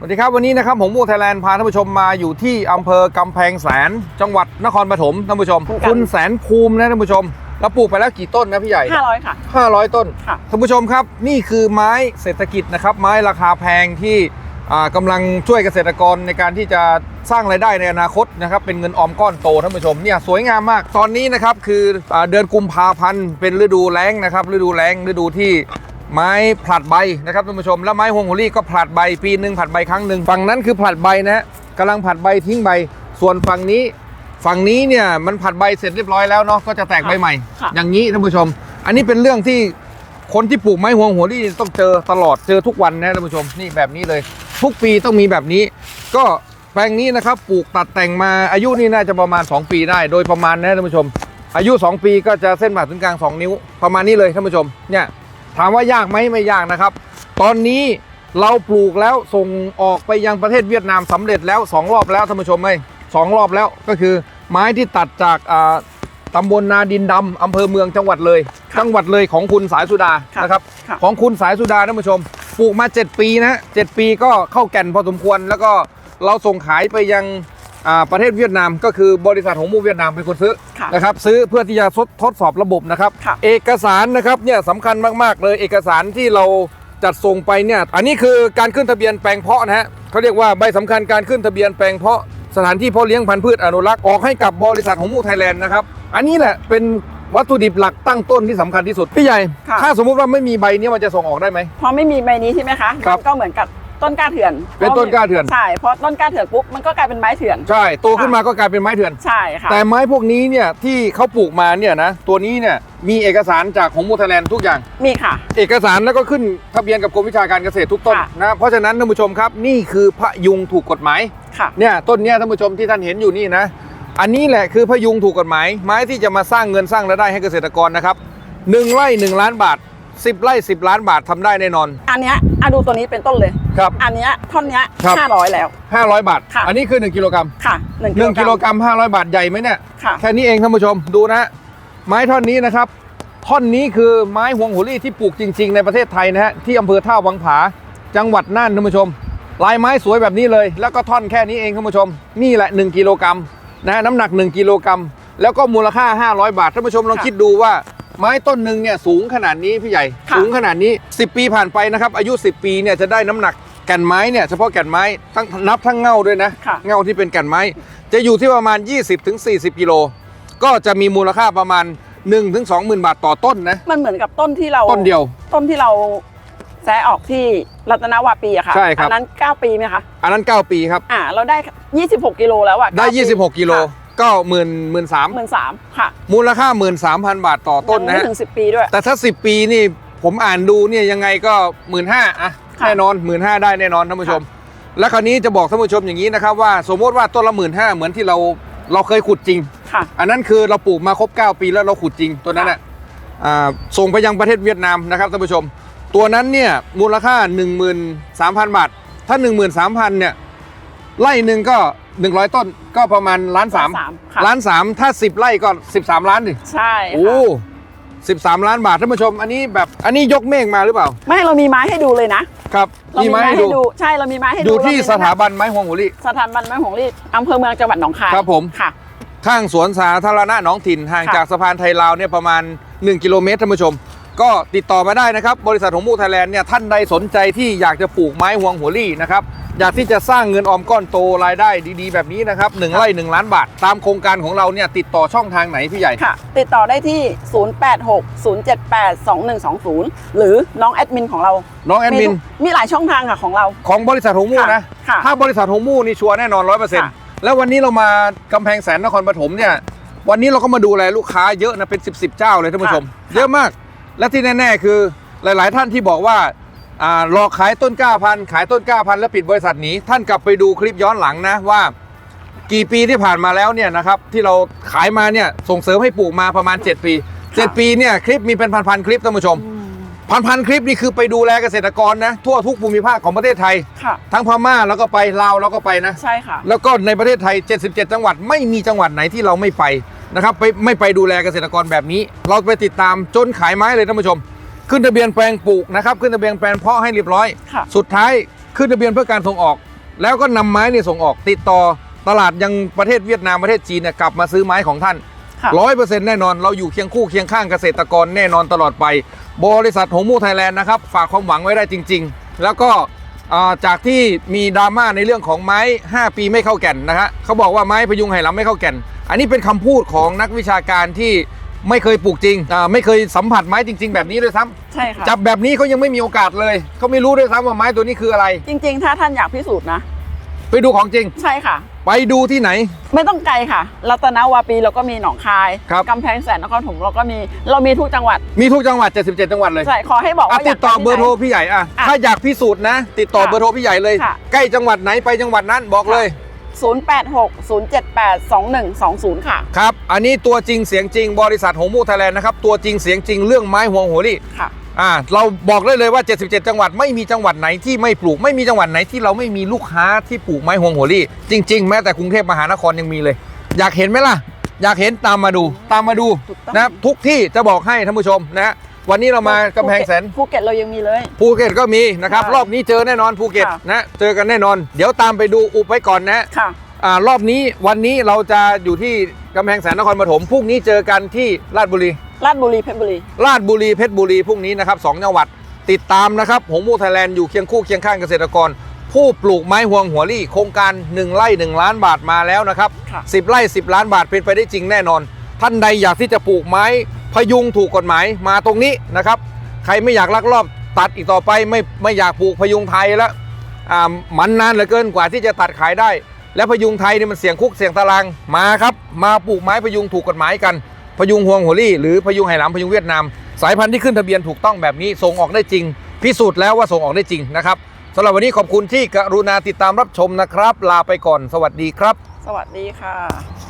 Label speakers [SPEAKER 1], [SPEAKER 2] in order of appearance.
[SPEAKER 1] สวัสดีครับวันนี้นะครับผมมูไทยแลนด์พาท่านผู้ชมมาอยู่ที่อำเภอกำแพงแสน จังหวัดนครปฐมท่านผู้ชม
[SPEAKER 2] ครับ
[SPEAKER 1] คุณแสนภูมินะท่านผู้ชมเราปลูกไปแล้วกี่ต้นนะพี่ใหญ่
[SPEAKER 2] ห้าร้อยค่ะ
[SPEAKER 1] 500 ต้น
[SPEAKER 2] ค่ะ
[SPEAKER 1] ท่านผู้ชมครับ นี่คือไม้เศรษฐกิจนะครับ ไม้ราคาแพงที่อ่ากำลังช่วยเกษตรกรในการที่จะสร้างรายได้ในอนาคตนะครับเป็นเงินออมก้อนโตท่านผู้ชมเนี่ยสวยงามมาก ตอนนี้นะครับคืออาเดือนกุมภาพันธ์เป็นฤดูแล้งนะครับฤดูแล้งฤดูที่ ไม้ผลัดใบนะครับท่านผู้ชม แล้วไม้ฮวงโหรี่ก็ผลัดใบปีหนึ่งผลัดใบครั้งหนึ่งฝั่งนั้นคือผลัดใบนะฮะกำลังผลัดใบทิ้งใบ ส่วนฝั่งนี้ ฝั่งนี้เนี่ยมันผลัดใบเสร็จเรียบร้อยแล้วเนาะก็จะแตกใบใหม่
[SPEAKER 2] ค่ะ
[SPEAKER 1] อย่างนี้ท่านผู้ชม อันนี้เป็นเรื่องที่คนที่ปลูกไม้ฮวงโหรี่ต้องเจอตลอดเจอทุกวันนะท่านผู้ชมนี่แบบนี้เลย ทุกปีต้องมีแบบนี้ ก็แปลงนี้นะครับปลูกตัดแต่งมาอายุนี่น่าจะประมาณ 2 ปีได้ โดยประมาณนะท่านผู้ชม อายุ 2 ปีก็จะเส้นผ่าศูนย์กลาง 2 นิ้วประมาณนี้เลยท่านผู้ชมเนี่ย ถามว่ายากไหมไม่ยากนะครับ ตอนนี้เราปลูกแล้วส่งออกไปยังประเทศเวียดนามสำเร็จแล้ว 2 รอบแล้วท่านผู้ชมไหมสองรอบแล้วก็คือไม้ที่ตัดจากอ่าตำบลนาดินดำอำเภอเมืองจังหวัดเลย จังหวัดเลยของคุณสายสุดา
[SPEAKER 2] ค่ะ
[SPEAKER 1] นะครับ
[SPEAKER 2] ค่ะ
[SPEAKER 1] ของคุณสายสุดาท่านผู้ชม ปลูกมา 7 ปีนะฮะ7ปีก็เข้าแก่นพอสมควร แล้วก็เราส่งขายไปยังอ่า ประเทศเวียดนามก็คือบริษัทของมูเวียดนามเป็นคนซื้อ
[SPEAKER 2] ค่ะ
[SPEAKER 1] นะครับซื้อเพื่อที่จะทดทดสอบระบบนะครับ
[SPEAKER 2] ค่ะ
[SPEAKER 1] เอกสารนะครับเนี่ยสำคัญมากๆ เลยเอกสารที่เราจัดส่งไปเนี่ยอันนี้คือการขึ้นทะเบียนแปลงเพาะนะฮะเขาเรียกว่าใบสำคัญการขึ้นทะเบียนแปลงเพาะสถานที่เพาะเลี้ยงพันธุ์พืชอนุรักษ์ออกให้กับบริษัทของมูไทยแลนด์นะครับอันนี้แหละเป็นวัตถุดิบหลักตั้งต้นที่สำคัญที่สุด พี่ใหญ่
[SPEAKER 2] ค่ะ
[SPEAKER 1] ถ้าสมมุติว่าไม่มีใบเนี้มันจะส่งออกได้ไหม
[SPEAKER 2] พอไม่มีใบนี้ใช่ไหมคะ
[SPEAKER 1] ครับ
[SPEAKER 2] มันก็เหมือนกับ ต้นกล้าเถื่อน
[SPEAKER 1] เป็นต้นกล้าเถื่อน
[SPEAKER 2] ใช่เพราะต้นกล้าเถื่อนปุ๊บมันก็กลายเป็นไม้เถื่อน
[SPEAKER 1] ใช่โตขึ้นมาก็กลายเป็นไม้เถื่อน
[SPEAKER 2] ใช่ค่ะ
[SPEAKER 1] แต่ไม้พวกนี้เนี่ยที่เขาปลูกมาเนี่ยนะตัวนี้เนี่ยมีเอกสารจากของมูไทยแลนด์ทุกอย่าง
[SPEAKER 2] มีค่ะ
[SPEAKER 1] เอกสารแล้วก็ขึ้นทะเบียนกับกรมวิชาการเกษตรทุกต้น
[SPEAKER 2] ค่ะ
[SPEAKER 1] นะเพราะฉะนั้นท่านผู้ชมครับนี่คือพะยุงถูกกฎหมาย
[SPEAKER 2] ค่ะ
[SPEAKER 1] เนี่ยต้นเนี้ยท่านผู้ชมที่ท่านเห็นอยู่นี่นะ อันนี้แหละคือพะยุงถูกกฎหมายไม้ที่จะมาสร้างเงินสร้างรายได้ให้เกษตรกรนะครับหนึ่งไร่หนึ่งล้านบาท 10 ไร่ 10 ล้านบาททำได้แน่นอน
[SPEAKER 2] อันเนี้ยอะดูตัวนี้เป็นต้นเลย
[SPEAKER 1] ครับ
[SPEAKER 2] อันเนี้ยท่อนเนี้ย
[SPEAKER 1] ครับ
[SPEAKER 2] ห้าร้อยแล้ว
[SPEAKER 1] 500 บาท
[SPEAKER 2] ค่ะ
[SPEAKER 1] อันนี้คือ 1 กิโลกรัม
[SPEAKER 2] ค่ะหนึ่ง
[SPEAKER 1] 1กิโลกรัม500 บาทใหญ่ไหมเนี่ย
[SPEAKER 2] ค่ะ
[SPEAKER 1] แค่นี้เองท่านผู้ชมดูนะฮะไม้ท่อนนี้นะครับ ท่อนนี้คือไม้หวงหัวรี่ที่ปลูกจริง ๆ ในประเทศไทยนะฮะที่อำเภอท่าวังผา จังหวัดน่านท่านผู้ชม ลายไม้สวยแบบนี้เลย แล้วก็ท่อนแค่นี้เองท่านผู้ชม นี่แหละ 1 กิโลกรัมนะฮะน้ำหนัก 1 กิโลกรัมแล้วก็มูลค่า 500 บาทท่านผู้ชมลอง
[SPEAKER 2] ค่ะ
[SPEAKER 1] คิดดูว่า ไม้ต้นหนึ่งเนี่ยสูงขนาดนี้พี่ใหญ่
[SPEAKER 2] ค่ะ
[SPEAKER 1] สูงขนาดนี้ 10 ปีผ่านไปนะครับ อายุ 10 ปีเนี่ยจะได้น้ำหนักแก่นไม้เนี่ยเฉพาะแก่นไม้ทั้งนับทั้งเง่าด้วยนะ
[SPEAKER 2] ค่ะ
[SPEAKER 1] เง่าที่เป็นแก่นไม้ จะอยู่ที่ประมาณ 20-40 กิโล ก็จะมีมูลค่าประมาณ 1-20,000 บาทต่อต้นนะ
[SPEAKER 2] มันเหมือนกับต้นที่เรา
[SPEAKER 1] ต้นเดียว
[SPEAKER 2] ต้นที่เราแซะออกที่รัตนวาปีอะค่ะ
[SPEAKER 1] ใช่ครับ
[SPEAKER 2] อันั้น 9 ปีไหมคะ
[SPEAKER 1] อันนั้น 9 ปีครับ
[SPEAKER 2] อ่า เราได้ 26 กิโลแล้วอะ
[SPEAKER 1] ได้26 กิโล ก็หมื่นหมื่นสาม
[SPEAKER 2] หมื่นสามค่ะ
[SPEAKER 1] มูลค่า13,000บาทต่อต้น
[SPEAKER 2] ยัง
[SPEAKER 1] นะ
[SPEAKER 2] ไม่
[SPEAKER 1] ฮะ
[SPEAKER 2] ถึง10ปีด้วย
[SPEAKER 1] แต่ถ้า10ปีนี่ผมอ่านดูเนี่ยยังไงก็1 5ื่นห้าอะ
[SPEAKER 2] ค่ะ
[SPEAKER 1] แน่นอน1 5ื่นห้าได้แน่นอนท่านผู้ชม และคราวนี้จะบอกท่านผู้ชมอย่างนี้นะครับว่าสมมติว่าต้นละหมื่นห้าเหมือนที่เราเราเคยขุดจริง
[SPEAKER 2] ค่ะ
[SPEAKER 1] อันนั้นคือเราปลูกมาครบ 9 ปีแล้วเราขุดจริงตัวนั้นน่ะอ่าส่งไปยังประเทศเวียดนามนะครับท่านผู้ชม ตัวนั้นเนี่ยมูลค่า 13,000 บาท ถ้า 13,000เนี่ยไร่หนึ่งก็ 100 ต้นก็ประมาณล้านสาม
[SPEAKER 2] ล้านสามค่ะ
[SPEAKER 1] ล้านสามถ้า 10ไร่ก็ 13 ล้านดิ
[SPEAKER 2] ใช่
[SPEAKER 1] โอ้
[SPEAKER 2] ค่ะ
[SPEAKER 1] 13ล้านบาทท่านผู้ชม อันนี้แบบอันนี้ยกเมฆมาหรือเปล่า
[SPEAKER 2] ไม่เรามีไม้ให้ดูเลยนะ
[SPEAKER 1] ครับ
[SPEAKER 2] เรา
[SPEAKER 1] มี
[SPEAKER 2] มี
[SPEAKER 1] ไหม
[SPEAKER 2] ไม้
[SPEAKER 1] ให้
[SPEAKER 2] ให้
[SPEAKER 1] ดู
[SPEAKER 2] ดูใช่เรามีไม้ให้
[SPEAKER 1] อ
[SPEAKER 2] ดู
[SPEAKER 1] ยู่ที่
[SPEAKER 2] เรมี
[SPEAKER 1] สถาบันไม้ฮวงหัวลี่
[SPEAKER 2] สถาบันไม้หงรีดอำเภอเมืองจังหวัดหนองคาย
[SPEAKER 1] ครับผม
[SPEAKER 2] ค่ะ
[SPEAKER 1] ข้างสวนสาธารณะหนองถิ่นห่าง
[SPEAKER 2] ค่ะ
[SPEAKER 1] จากสะพานไทยลาวเนี่ยประมาณ 1 กิโลเมตรท่านผู้ชม ก็ติดต่อมาได้นะครับ บริษัทของมูไทยแลนด์เนี่ยท่านใดสนใจที่อยากจะปลูกไม้หวงหัวลี่นะครับ อยากที่จะสร้างเงินออมก้อนโตรายได้ดีๆ แบบนี้นะครับหนึ่งไร่หนึ่งล้านบาท ตามโครงการของเราเนี่ยติดต่อช่องทางไหนพี่ใหญ่
[SPEAKER 2] ค่ะ ติดต่อได้ที่ 0860782120 หรือน้องแอดมินของเรา
[SPEAKER 1] น้องแอดมิน
[SPEAKER 2] ทุกมีหลายช่องทางค่ะของเรา
[SPEAKER 1] ของบริษัทหงมูนะ
[SPEAKER 2] ค่ะ
[SPEAKER 1] ถ้าบริษัทหงมูนี่ชัวร์แน่นอนร้อยเปอร์เซ็นต์
[SPEAKER 2] ค่ะ
[SPEAKER 1] แล้ววันนี้เรามากำแพงแสนนครปฐมเนี่ยวันนี้เราก็มาดูแลลูกค้าเยอะนะเป็น 10บสเจ้าเลยท่านผู้ชม เยอะมาก และที่แน่ ๆ คือหลาย ๆ ท่านที่บอกว่า อ่าหลอกขายต้นกล้าพันธุ์ขายต้นกล้าพันธุ์แล้วปิดบริษัทหนีท่านกลับไปดูคลิปย้อนหลังนะว่า กี่ปีที่ผ่านมาแล้วเนี่ยนะครับที่เราขายมาเนี่ยส่งเสริมให้ปลูกมาประมาณ 7 ปี 7 ปีเนี่ยคลิปมีเป็นพันๆคลิปท่านผู้ชม พันๆคลิปนี่คือไปดูแลเกษตรกรนะทั่วทุกภูมิภาคของประเทศไทย
[SPEAKER 2] ค่ะ
[SPEAKER 1] ทั้งพม่าแล้วก็ไปลาวแล้วก็ไปนะ
[SPEAKER 2] ใช่ค่ะ
[SPEAKER 1] แล้วก็ในประเทศไทย 77 จังหวัด ไม่มีจังหวัดไหนที่เราไม่ไปนะครับไปไม่ไปดูแลเกษตรกรแบบนี้ เราไปติดตามจนขายไม้เลยท่านผู้ชม ขึ้นทะเบียนแปลงปลูกนะครับ ขึ้นทะเบียนแปลงเพาะให้เรียบร้อย
[SPEAKER 2] ค่ะ
[SPEAKER 1] สุดท้ายขึ้นทะเบียนเพื่อการส่งออก แล้วก็นำไม้เนี่ยส่งออก ติดต่อตลาดยังประเทศเวียดนามประเทศจีนเนี่ยกลับมาซื้อไม้ของท่าน
[SPEAKER 2] ค่ะ
[SPEAKER 1] ร้อยเปอร์เซ็นต์แน่นอนเราอยู่เคียงคู่เคียงข้างเกษตรกรแน่นอนตลอดไป บริษัทหงมูไทยแลนด์นะครับฝากความหวังไว้ได้จริง ๆ แล้วก็อ่าจากที่มีดราม่าในเรื่องของไม้ 5 ปีไม่เข้าแก่นนะฮะเขาบอกว่าไม้พยุงไหหลำไม่เข้าแก่น อันนี้เป็นคำพูดของนักวิชาการที่ ไม่เคยปลูกจริงอ่าไม่เคยสัมผัสไม้จริง ๆ แบบนี้ด้วยซ้ำ
[SPEAKER 2] ใช่ค่ะ
[SPEAKER 1] จับแบบนี้เขายังไม่มีโอกาสเลยเขาไม่รู้ด้วยซ้ำว่าไม้ตัวนี้คืออะไร
[SPEAKER 2] จริงๆ ถ้าท่านอยากพิสูจน์นะ
[SPEAKER 1] ไปดูของจริง
[SPEAKER 2] ใช่ค่ะ
[SPEAKER 1] ไปดูที่ไหน
[SPEAKER 2] ไม่ต้องไกลค่ะรัตนวาปีเราก็มีหนองคาย
[SPEAKER 1] ครับ
[SPEAKER 2] กำแพงแสนนครถมเราก็มีเรามีทุกจังหวัด
[SPEAKER 1] มีทุกจังหวัด 77 จังหวัดเลย
[SPEAKER 2] ใช่ขอให้บอก
[SPEAKER 1] อะ
[SPEAKER 2] ว่าอ
[SPEAKER 1] ติ
[SPEAKER 2] ยา
[SPEAKER 1] ด
[SPEAKER 2] ก
[SPEAKER 1] ต่อ
[SPEAKER 2] ไปที่
[SPEAKER 1] เบอร์โทร
[SPEAKER 2] ไหน
[SPEAKER 1] พี่ใหญ่อะ
[SPEAKER 2] อะ
[SPEAKER 1] ถ้าอยากพิสูจน์นะ ติดต่อ
[SPEAKER 2] ค่ะ
[SPEAKER 1] เบอร์โทรพี่ใหญ่เลย
[SPEAKER 2] ค่ะ
[SPEAKER 1] ใกล้จังหวัดไหนไปจังหวัดนั้นบอกเลย
[SPEAKER 2] 086 078 2120 ค่ะ
[SPEAKER 1] ครับ อันนี้ตัวจริงเสียงจริงบริษัทหงมูไทยแลนด์นะครับ ตัวจริงเสียงจริงเรื่องไม้ห่วงหัวรี่
[SPEAKER 2] ค่ะ
[SPEAKER 1] อ่าเราบอกได้เลยว่า 77 จังหวัดไม่มีจังหวัดไหนที่ไม่ปลูกไม่มีจังหวัดไหนที่เราไม่มีลูกค้าที่ปลูกไม้ห่วงหัวรี่ จริง ๆ แม้แต่กรุงเทพมหานครยังมีเลย อยากเห็นไหมล่ะ อยากเห็นตามมาดู ตามมาดู
[SPEAKER 2] ถูกต้อง
[SPEAKER 1] นะทุกที่จะบอกให้ท่านผู้ชมนะ วันนี้เรามากำแพงแสน
[SPEAKER 2] ภูเก็ตเรายังมีเลย
[SPEAKER 1] ภูเก็ตก็มีนะครับ
[SPEAKER 2] ใช่
[SPEAKER 1] รอบนี้เจอแน่นอนภูเก็ต
[SPEAKER 2] ค่ะ
[SPEAKER 1] นะ เจอกันแน่นอน เดี๋ยวตามไปดูอุบไว้ก่อนนะ
[SPEAKER 2] ค่ะ
[SPEAKER 1] อ่ารอบนี้วันนี้เราจะอยู่ที่กำแพงแสนนครปฐมพรุ่งนี้เจอกันที่ราชบุรี
[SPEAKER 2] ราชบุรีเพชรบุรี
[SPEAKER 1] ราชบุรีเพชรบุรีพรุ่งนี้นะครับสองจังหวัดติดตามนะครับหงมูไทยแลนด์อยู่เคียงคู่เคียงข้างเกษตรกร ผู้ปลูกไม้ห่วงหัวลี่ โครงการ 1ไร่ 1 ล้านบาทมาแล้วนะครับ
[SPEAKER 2] ค่ะ
[SPEAKER 1] 10 ไร่ 10 ล้านบาทเป็นไปได้จริงแน่นอน ท่านใดอยากที่จะปลูกไม้พยุงถูกกฎหมายมาตรงนี้นะครับ ใครไม่อยากลักลอบตัดอีกต่อไปไม่ไม่อยากปลูกพยุงไทยแล้วมันนานเหลือเกินกว่าที่จะตัดขายได้ และพยุงไทยนี่มันเสี่ยงคุกเสี่ยงตารางมาครับ มาปลูกไม้พยุงถูกกฎหมายกัน พยุงฮวงหัวลี่หรือพยุงไหหลำพยุงเวียดนาม สายพันธุ์ที่ขึ้นทะเบียนถูกต้องแบบนี้ส่งออกได้จริง พิสูจน์แล้วว่าส่งออกได้จริงนะครับสำหรับวันนี้ขอบคุณที่กรุณาติดตามรับชมนะครับ ลาไปก่อน สวัสดีครับ
[SPEAKER 2] สวัสดีค่ะ